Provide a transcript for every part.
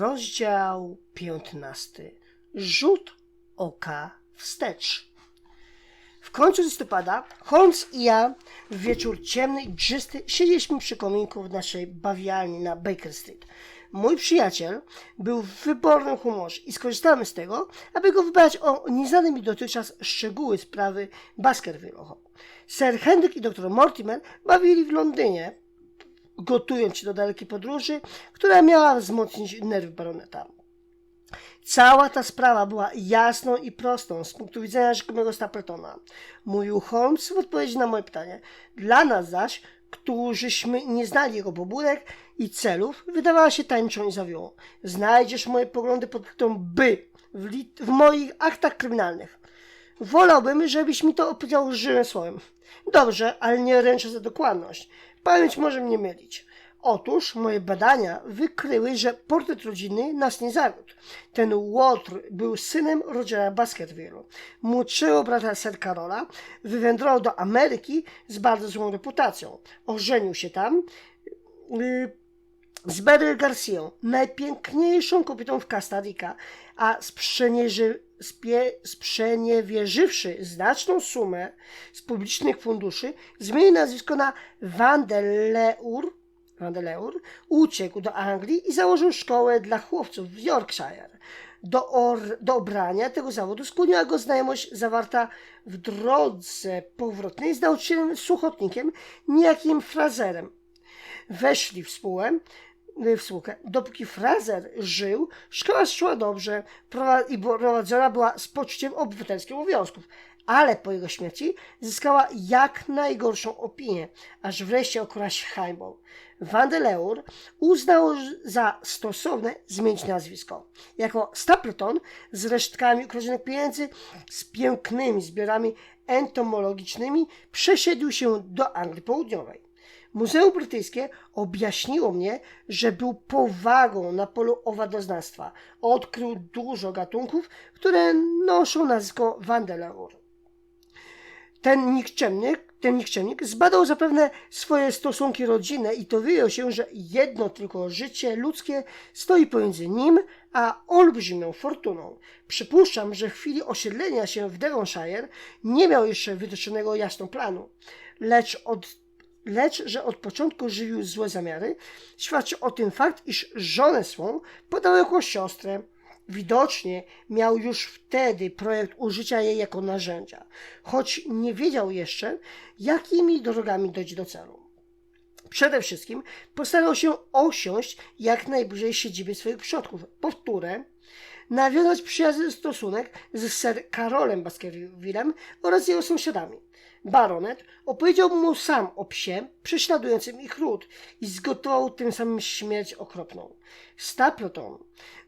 Rozdział 15. Rzut oka wstecz. W końcu listopada Holmes i ja w wieczór ciemny i drzysty siedzieliśmy przy kominku w naszej bawialni na Baker Street. Mój przyjaciel był w wybornym humorze i skorzystałem z tego, aby go wybrać o nieznane mi dotychczas szczegóły sprawy Baskerville. Sir Henryk i dr Mortimer bawili w Londynie, gotując się do dalekiej podróży, która miała wzmocnić nerwy baroneta. Cała ta sprawa była jasną i prostą z punktu widzenia rzekomego Stapletona. Mówił Holmes w odpowiedzi na moje pytanie. Dla nas zaś, którzyśmy nie znali jego pobudek i celów, wydawała się tańczą i zawiłą. Znajdziesz moje poglądy pod krytą by w, w moich aktach kryminalnych. Wolałbym, żebyś mi to opowiedział żywym słowem. Dobrze, ale nie ręczę za dokładność. Pamięć może mnie mylić. Otóż moje badania wykryły, że portret rodziny nas nie zawiódł. Ten Łotr był synem Rogera Baskerville, młodszego brata Sir Carola, wywędrował do Ameryki z bardzo złą reputacją. Ożenił się tam yy, z Beryl Garcją, najpiękniejszą kobietą w Costa Rica, a sprzeniewierzy, spie, sprzeniewierzywszy znaczną sumę z publicznych funduszy, zmienił nazwisko na Vandeleur, Vandeleur, uciekł do Anglii i założył szkołę dla chłopców w Yorkshire. Do, or, do obrania tego zawodu skłoniła go znajomość zawarta w drodze powrotnej z nauczycielem suchotnikiem, niejakim Frazerem. Weszli w spółkę, w spółkę. Dopóki Frazer żył, szkoła szła dobrze i prowadzona była z poczuciem obywatelskich obowiązków, ale po jego śmierci zyskała jak najgorszą opinię, aż wreszcie okora się hańbą. Vandeleur uznał za stosowne zmienić nazwisko. Jako Stapleton z resztkami ukradzionych pieniędzy, z pięknymi zbiorami entomologicznymi przesiedlił się do Anglii Południowej. Muzeum Brytyjskie objaśniło mnie, że był powagą na polu owadoznawstwa. Odkrył dużo gatunków, które noszą nazwisko Vandeleur. Ten nikczemnik, ten nikczemnik zbadał zapewne swoje stosunki rodzinne i dowiedział się, że jedno tylko życie ludzkie stoi pomiędzy nim a olbrzymią fortuną. Przypuszczam, że w chwili osiedlenia się w Devonshire nie miał jeszcze wytyczonego jasno planu, lecz od lecz że od początku żywił złe zamiary, świadczy o tym fakt, iż żonę swą podał jako siostrę. Widocznie miał już wtedy projekt użycia jej jako narzędzia, choć nie wiedział jeszcze, jakimi drogami dojdzie do celu. Przede wszystkim postarał się osiąść jak najbliżej siedziby swoich przodków, powtórę, nawiązać przyjazny stosunek z Sir Karolem Baskervillem oraz jego sąsiadami. Baronet opowiedział mu sam o psie prześladującym ich ród i zgotował tym samym śmierć okropną. Stapleton,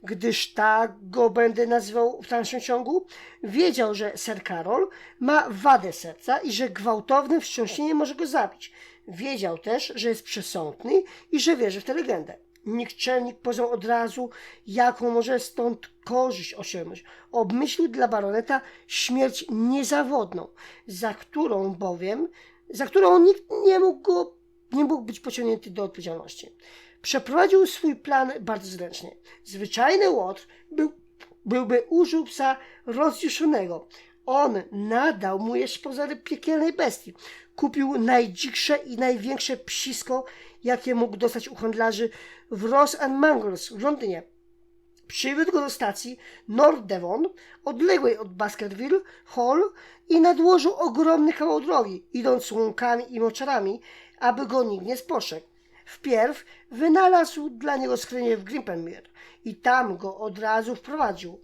gdyż tak go będę nazywał w dalszym ciągu, wiedział, że Sir Karol ma wadę serca i że gwałtowne wstrząśnienie może go zabić. Wiedział też, że jest przesądny i że wierzy w tę legendę. Nikczemnik poznał od razu, jaką może stąd korzyść osiągnąć. Obmyślił dla baroneta śmierć niezawodną, za którą bowiem, za którą nikt nie mógł, go, nie mógł być pociągnięty do odpowiedzialności. Przeprowadził swój plan bardzo zręcznie. Zwyczajny Łotr był, byłby użył psa rozjuszonego. On nadał mu jeszcze pozory piekielnej bestii. Kupił najdziksze i największe psisko, jakie mógł dostać u handlarzy w Ross and Mangles w Londynie. Przywiódł go do stacji North Devon, odległej od Baskerville Hall i nadłożył ogromny kawał drogi, idąc łąkami i moczarami, aby go nikt nie spostrzegł. Wpierw wynalazł dla niego skrynię w Grimpenmere i tam go od razu wprowadził.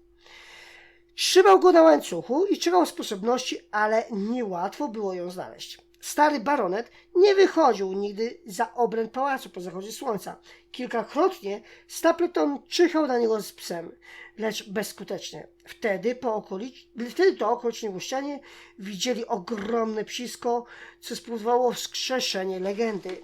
Trzymał go na łańcuchu i czekał sposobności, ale niełatwo było ją znaleźć. Stary baronet nie wychodził nigdy za obręb pałacu po zachodzie słońca. Kilkakrotnie Stapleton czyhał na niego z psem, lecz bezskutecznie. Wtedy, po okolic... Wtedy to okoliczni gościanie widzieli ogromne psisko, co spowodowało wskrzeszenie legendy.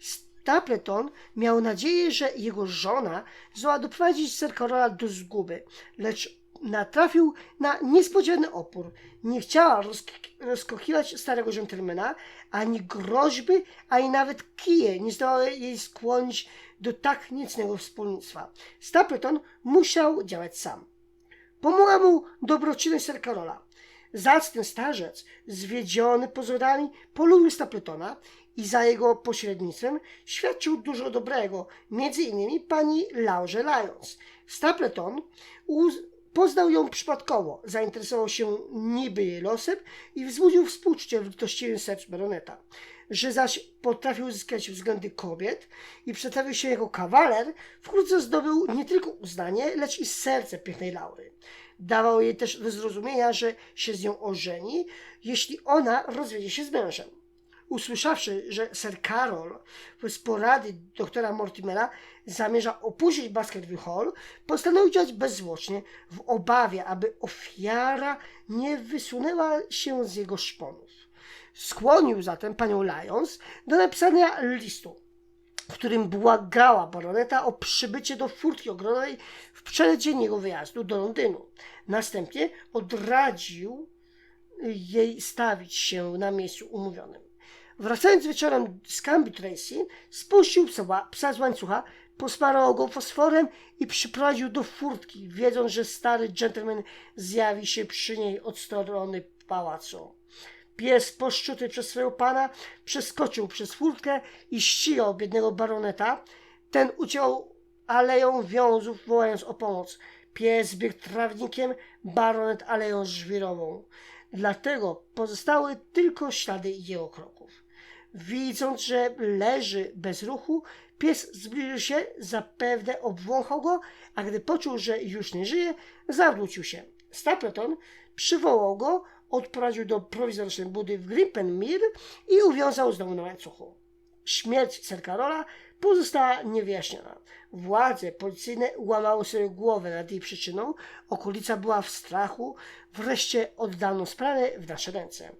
Stapleton miał nadzieję, że jego żona zdoła doprowadzić Sir Karola do zguby, lecz natrafił na niespodziewany opór. Nie chciała rozk- rozkochiwać starego dżentelmena, ani groźby, ani nawet kije nie zdołały jej skłonić do tak niecnego wspólnictwa. Stapleton musiał działać sam. Pomogła mu dobroczynność Sir Karola. Zacny starzec, zwiedziony pozorami, polubił Stapletona i za jego pośrednictwem świadczył dużo dobrego, między innymi pani Laurze Lyons. Stapleton uz- poznał ją przypadkowo, zainteresował się niby jej losem i wzbudził współczucie litościwym sercu baroneta. Że zaś potrafił uzyskać względy kobiet i przedstawił się jako kawaler, wkrótce zdobył nie tylko uznanie, lecz i serce pięknej Laury. Dawał jej też do zrozumienia, że się z nią ożeni, jeśli ona rozwiedzie się z mężem. Usłyszawszy, że Sir Carol z porady doktora Mortimera zamierza opuścić Baskerville Hall, postanowił działać bezzwłocznie w obawie, aby ofiara nie wysunęła się z jego szponów. Skłonił zatem panią Lyons do napisania listu, w którym błagała baroneta o przybycie do furtki ogrodowej w przeddzień jego wyjazdu do Londynu. Następnie odradził jej stawić się na miejscu umówionym. Wracając wieczorem z Camby Tracy, spuścił psa, psa z łańcucha, posmarował go fosforem i przyprowadził do furtki, wiedząc, że stary gentleman zjawi się przy niej od strony pałacu. Pies poszczuty przez swojego pana przeskoczył przez furtkę i ścigał biednego baroneta. Ten uciął aleją wiązów, wołając o pomoc. Pies biegł trawnikiem, baronet aleją żwirową. Dlatego pozostały tylko ślady jego kroków. Widząc, że leży bez ruchu, pies zbliżył się, zapewne obwąchał go, a gdy poczuł, że już nie żyje, zawrócił się. Stapleton przywołał go, odprowadził do prowizorycznej budy w Grippenmere i uwiązał znowu na łańcuchu. Śmierć Sir Karola pozostała niewyjaśniona. Władze policyjne łamały sobie głowę nad jej przyczyną, okolica była w strachu, wreszcie oddano sprawę w nasze ręce.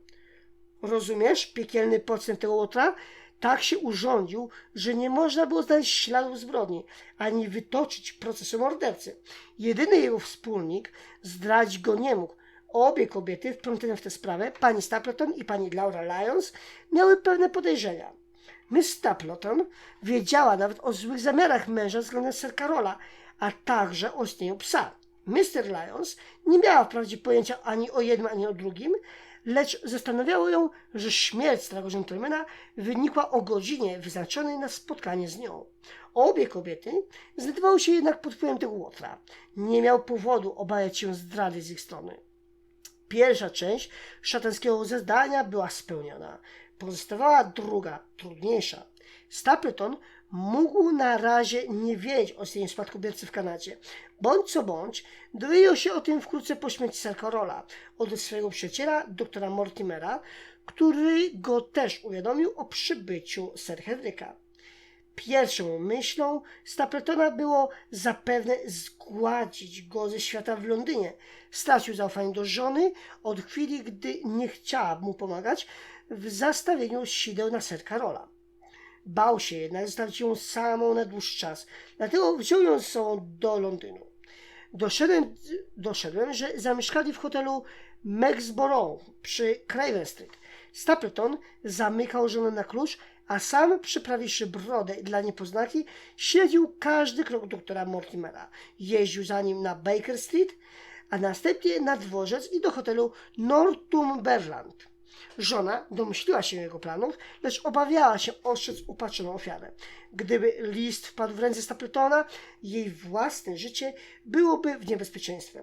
Rozumiesz, piekielny podstęp tego łotra? Tak się urządził, że nie można było znaleźć śladów zbrodni, ani wytoczyć procesu mordercy. Jedyny jego wspólnik zdradzić go nie mógł. Obie kobiety wplątane w tę sprawę, pani Stapleton i pani Laura Lyons, miały pewne podejrzenia. Miss Stapleton wiedziała nawet o złych zamiarach męża względem Sir Karola, a także o istnieniu psa. Mr. Lyons nie miała wprawdzie pojęcia ani o jednym, ani o drugim, lecz zastanawiało ją, że śmierć starego gentlemana wynikła o godzinie wyznaczonej na spotkanie z nią. Obie kobiety znajdowały się jednak pod wpływem tego łotra. Nie miał powodu obawiać się zdrady z ich strony. Pierwsza część szatańskiego zezdania była spełniona. Pozostawała druga, trudniejsza. Stapleton mógł na razie nie wiedzieć o istnieniu spadkobiercy w Kanadzie. Bądź co bądź, dowiedział się o tym wkrótce po śmierci Sir Karola od swojego przyjaciela, doktora Mortimera, który go też uwiadomił o przybyciu Sir Henryka. Pierwszą myślą Stapletona było zapewne zgładzić go ze świata w Londynie. Stracił zaufanie do żony od chwili, gdy nie chciała mu pomagać w zastawieniu sideł na Sir Karola. Bał się jednak zostawić ją samą na dłuższy czas, dlatego wziął ją z sobą do Londynu. Doszedłem, doszedłem że zamieszkali w hotelu Mexborough przy Craven Street. Stapleton zamykał żonę na klucz, a sam, przyprawiwszy brodę dla niepoznaki, śledził każdy krok doktora Mortimera. Jeździł za nim na Baker Street, a następnie na dworzec i do hotelu Northumberland. Żona domyśliła się jego planów, lecz obawiała się ostrzec upatrzoną ofiarę. Gdyby list wpadł w ręce Stapletona, jej własne życie byłoby w niebezpieczeństwie.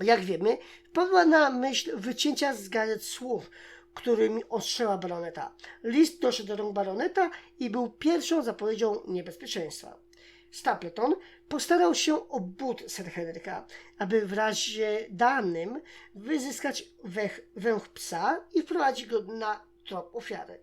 Jak wiemy, wpadła na myśl wycięcia z gazet słów, którymi ostrzela baroneta. List doszedł do rąk baroneta i był pierwszą zapowiedzią niebezpieczeństwa. Stapleton postarał się o but Sir Henryka, aby w razie danym wyzyskać wech, węch psa i wprowadzić go na trop ofiary.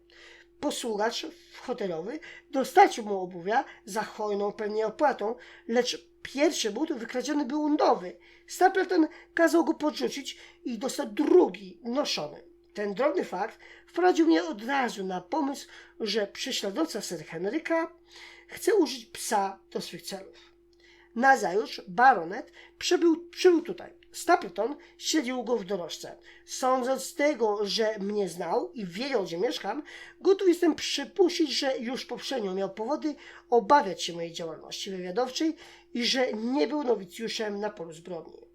Posługacz hotelowy dostarczył mu obuwia za hojną pewnie opłatą, lecz pierwszy but wykradziony był nowy. Stapleton kazał go podrzucić i dostał drugi noszony. Ten drobny fakt wprowadził mnie od razu na pomysł, że prześladowca Sir Henryka chce użyć psa do swych celów. Nazajutrz baronet przybył, przybył tutaj. Stapleton śledził go w dorożce. Sądząc z tego, że mnie znał i wiedział, gdzie mieszkam, gotów jestem przypuścić, że już poprzednio miał powody obawiać się mojej działalności wywiadowczej i że nie był nowicjuszem na polu zbrodni.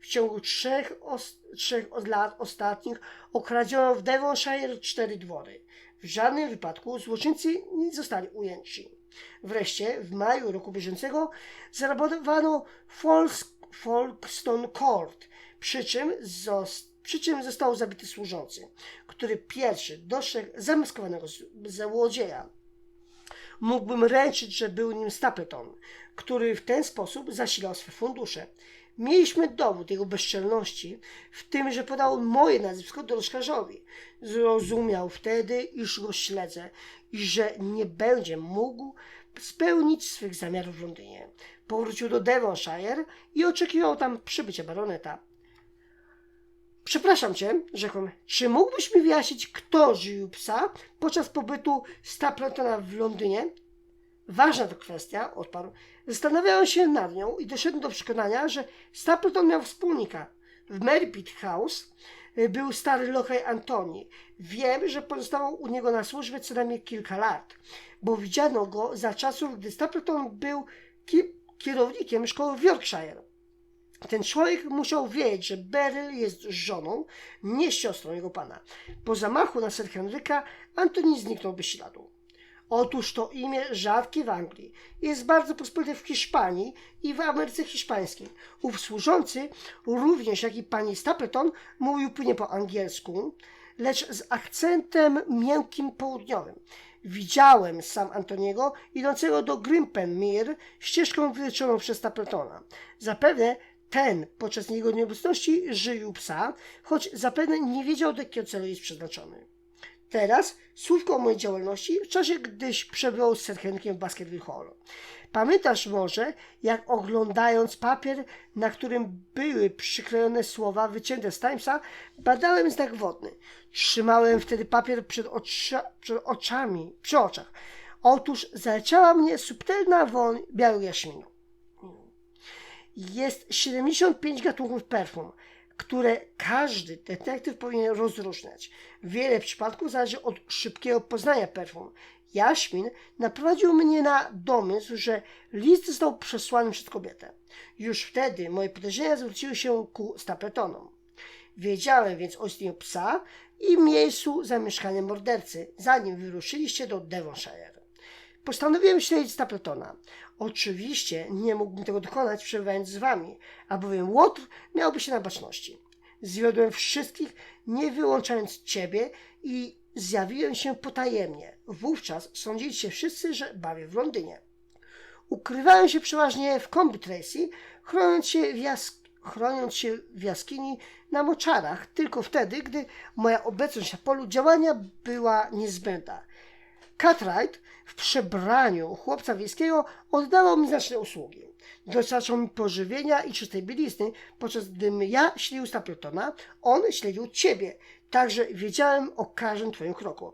W ciągu trzech, os- trzech lat ostatnich okradziono w Devonshire cztery dwory. W żadnym wypadku złoczyńcy nie zostali ujęci. Wreszcie w maju roku bieżącego zarabotowano Fols- Folkestone Court, przy czym, przy czym został zabity służący, który pierwszy dostrzegł zamaskowanego złodzieja. Mógłbym ręczyć, że był nim Stapleton, który w ten sposób zasilał swe fundusze. Mieliśmy dowód jego bezczelności w tym, że podał moje nazwisko dorożkarzowi. Zrozumiał wtedy, iż go śledzę i że nie będzie mógł spełnić swych zamiarów w Londynie. Powrócił do Devonshire i oczekiwał tam przybycia baroneta. Przepraszam cię, rzekłem, czy mógłbyś mi wyjaśnić, kto żywił psa podczas pobytu Stapletona w Londynie? Ważna to kwestia, odparł. Zastanawiałem się nad nią i doszedłem do przekonania, że Stapleton miał wspólnika. W Merripit House y, był stary lokaj Antoni. Wiem, że pozostawał u niego na służbie co najmniej kilka lat, bo widziano go za czasów, gdy Stapleton był ki- kierownikiem szkoły w Yorkshire. Ten człowiek musiał wiedzieć, że Beryl jest żoną, nie siostrą jego pana. Po zamachu na Sir Henryka Antoni zniknął bez śladu. Otóż to imię rzadkie w Anglii. Jest bardzo pospolite w Hiszpanii i w Ameryce Hiszpańskiej. Ów służący, również jak i pani Stapleton, mówił płynnie po angielsku, lecz z akcentem miękkim południowym. Widziałem sam Antoniego idącego do Grimpenmere ścieżką wytyczoną przez Stapletona. Zapewne ten podczas jego nieobecności żywił psa, choć zapewne nie wiedział, do jakiego celu jest przeznaczony. Teraz słówko o mojej działalności w czasie, gdyś przebywał z Sir Henrykiem w Baskerville Hall. Pamiętasz może, jak oglądając papier, na którym były przyklejone słowa wycięte z Timesa, badałem znak wodny. Trzymałem wtedy papier przed, otrza, przed oczami, przy oczach. Otóż zaleciała mnie subtelna woń białego jaśminu. Jest 75 gatunków perfum, które każdy detektyw powinien rozróżniać. Wiele przypadków zależy od szybkiego poznania perfum. Jaśmin naprowadził mnie na domysł, że list został przesłany przez kobietę. Już wtedy moje podejrzenia zwróciły się ku Stapletonom. Wiedziałem więc o istnieniu psa i miejscu zamieszkania mordercy, zanim wyruszyliście do Devonshire. Postanowiłem śledzić Stapletona. Oczywiście nie mógłbym tego dokonać przebywając z wami, albowiem Łotr miałby się na baczności. Zwiodłem wszystkich, nie wyłączając ciebie i zjawiłem się potajemnie. Wówczas sądziliście wszyscy, że bawię w Londynie. Ukrywałem się przeważnie w Combi Tracy, chroniąc się w, jask- chroniąc się w jaskini na moczarach, tylko wtedy, gdy moja obecność na polu działania była niezbędna. Cartwright w przebraniu chłopca wiejskiego oddawał mi znaczne usługi. Dostarczał mi pożywienia i czystej bielizny, podczas gdym ja śledził Stapletona, on śledził ciebie, także wiedziałem o każdym twoim kroku.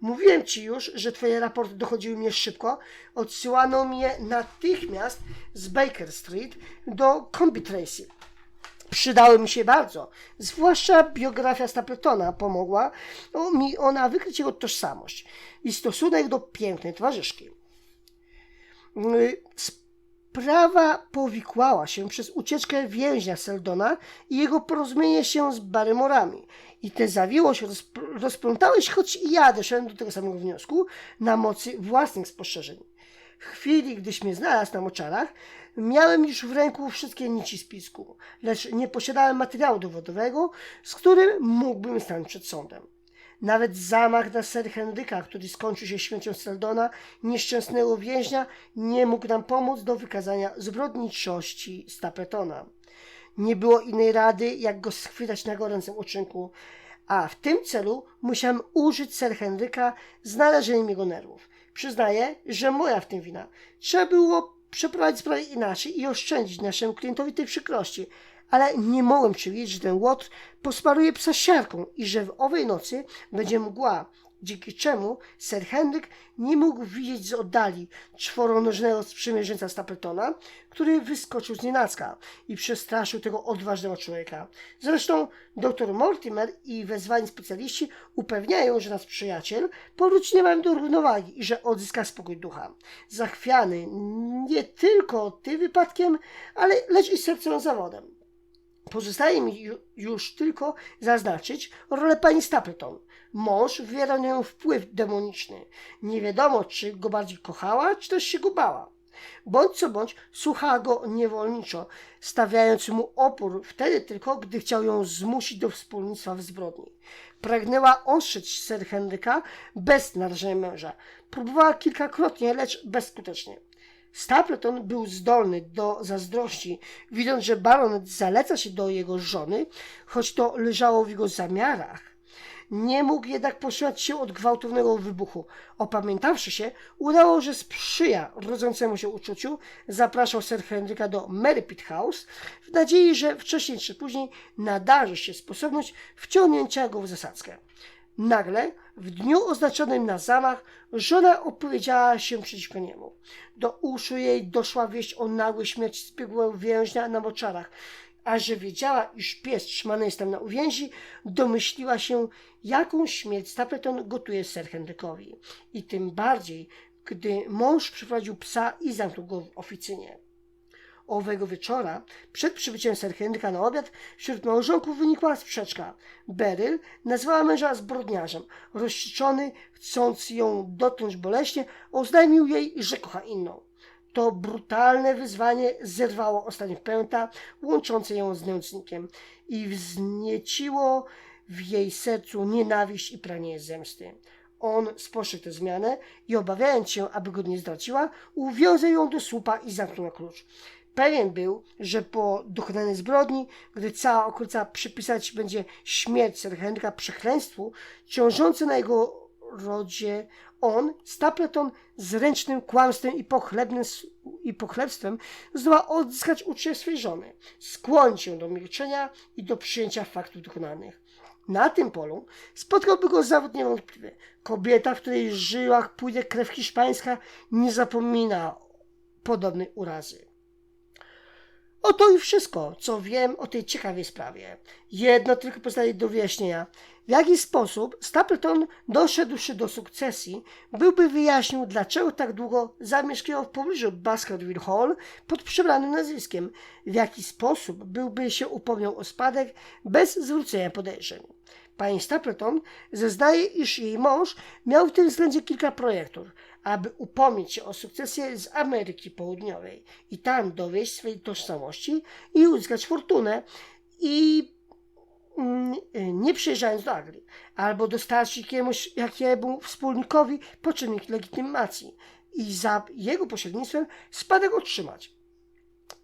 Mówiłem ci już, że twoje raporty dochodziły mnie szybko. Odsyłano mnie natychmiast z Baker Street do Combi Tracy. Przydały mi się bardzo. Zwłaszcza biografia Stapletona pomogła no, mi ona wykryć jego tożsamość i stosunek do pięknej towarzyszki. Y, Sprawa powikłała się przez ucieczkę więźnia Seldona i jego porozumienie się z Barrymorami. I tę zawiłość rozp- rozplątałeś, choć i ja doszedłem do tego samego wniosku na mocy własnych spostrzeżeń. Chwili, gdyś mnie znalazł na moczarach, miałem już w ręku wszystkie nici spisku, lecz nie posiadałem materiału dowodowego, z którym mógłbym stanąć przed sądem. Nawet zamach na Sir Henryka, który skończył się śmiercią Seldona, nieszczęsnego więźnia, nie mógł nam pomóc do wykazania zbrodniczości Stapletona. Nie było innej rady, jak go schwytać na gorącym uczynku, a w tym celu musiałem użyć Sir Henryka z jego nerwów. Przyznaję, że moja w tym wina. Trzeba było przeprowadzić sprawę inaczej i oszczędzić naszemu klientowi tej przykrości, ale nie mogłem przewidzieć, że ten łotr posmaruje psa siarką i że w owej nocy będzie mgła, dzięki czemu Sir Henryk nie mógł widzieć z oddali czworonożnego sprzymierzeńca Stapletona, który wyskoczył z nienacka i przestraszył tego odważnego człowieka. Zresztą dr Mortimer i wezwani specjaliści upewniają, że nasz przyjaciel powróci niebawem do równowagi i że odzyska spokój ducha. Zachwiany nie tylko tym wypadkiem, ale lecz i sercem zawodem. Pozostaje mi ju- już tylko zaznaczyć rolę pani Stapleton. Mąż wywierał na nią wpływ demoniczny. Nie wiadomo, czy go bardziej kochała, czy też się go bała. Bądź co bądź, słuchała go niewolniczo, stawiając mu opór wtedy tylko, gdy chciał ją zmusić do wspólnictwa w zbrodni. Pragnęła ostrzec Sir Henryka bez narażenia męża. Próbowała kilkakrotnie, lecz bezskutecznie. Stapleton był zdolny do zazdrości, widząc, że baronet zaleca się do jego żony, choć to leżało w jego zamiarach. Nie mógł jednak powstrzymać się od gwałtownego wybuchu. Opamiętawszy się, udało, że sprzyja rodzącemu się uczuciu, zapraszał Sir Henryka do Merripit House w nadziei, że wcześniej czy później nadarzy się sposobność wciągnięcia go w zasadzkę. Nagle, w dniu oznaczonym na zamach, żona opowiedziała się przeciwko niemu. Do uszu jej doszła wieść o nagłej śmierci zbiegłego więźnia na moczarach, a że wiedziała, iż pies trzymany jest tam na uwięzi, domyśliła się, jaką śmierć Stapleton gotuje Sir Henrykowi. I tym bardziej, gdy mąż przyprowadził psa i zamknął go w oficynie. Owego wieczora, przed przybyciem Sir Henryka na obiad, wśród małżonków wynikła sprzeczka. Beryl nazwała męża zbrodniarzem. Rozścieczony, chcąc ją dotknąć boleśnie, oznajmił jej, że kocha inną. To brutalne wyzwanie zerwało ostatnie pęta łączące ją z nędznikiem i wznieciło w jej sercu nienawiść i pragnienie zemsty. On spostrzegł tę zmianę i obawiając się, aby go nie zdradziła, uwiązał ją do słupa i zamknął na klucz. Pewien był, że po dokonanej zbrodni, gdy cała okolica przypisać będzie śmierć Sir Henryka przekleństwu, ciążące na jego rodzie, on, Stapleton, zręcznym kłamstwem i, pochlebnym, i pochlebstwem zdoła odzyskać uczucie swej żony, skłonić ją do milczenia i do przyjęcia faktów dokonanych. Na tym polu spotkałby go zawód niewątpliwy. Kobieta, w której żyłach płynie krew hiszpańska, nie zapomina podobnej urazy. Oto i wszystko, co wiem o tej ciekawej sprawie. Jedno tylko pozostaje do wyjaśnienia. W jaki sposób Stapleton doszedłszy do sukcesji, byłby wyjaśnił, dlaczego tak długo zamieszkiwał w pobliżu Baskerville Hall pod przybranym nazwiskiem, w jaki sposób byłby się upomniał o spadek bez zwrócenia podejrzeń. Pani Stapleton zeznaje, iż jej mąż miał w tym względzie kilka projektów, aby upomnieć się o sukcesję z Ameryki Południowej i tam dowieść swej tożsamości i uzyskać fortunę i mm, nie przyjeżdżając do Anglii, albo dostarczyć jakiemuś, jakiemu wspólnikowi poczynnik legitymacji i za jego pośrednictwem spadek otrzymać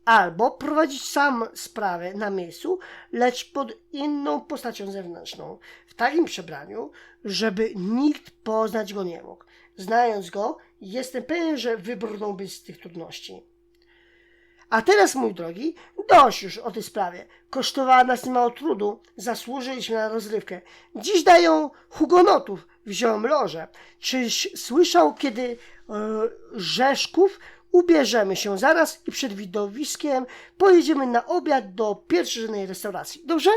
albo prowadzić sam sprawę na miejscu, lecz pod inną postacią zewnętrzną, w takim przebraniu, żeby nikt poznać go nie mógł. Znając go, jestem pewien, że wybrnąłby z tych trudności. A teraz, mój drogi, dość już o tej sprawie. Kosztowała nas niemało trudu, zasłużyliśmy na rozrywkę. Dziś dają hugonotów w ziołym loże. Czyś słyszał, kiedy e, Rzeszków ubierzemy się zaraz i przed widowiskiem pojedziemy na obiad do pierwszej restauracji. Dobrze?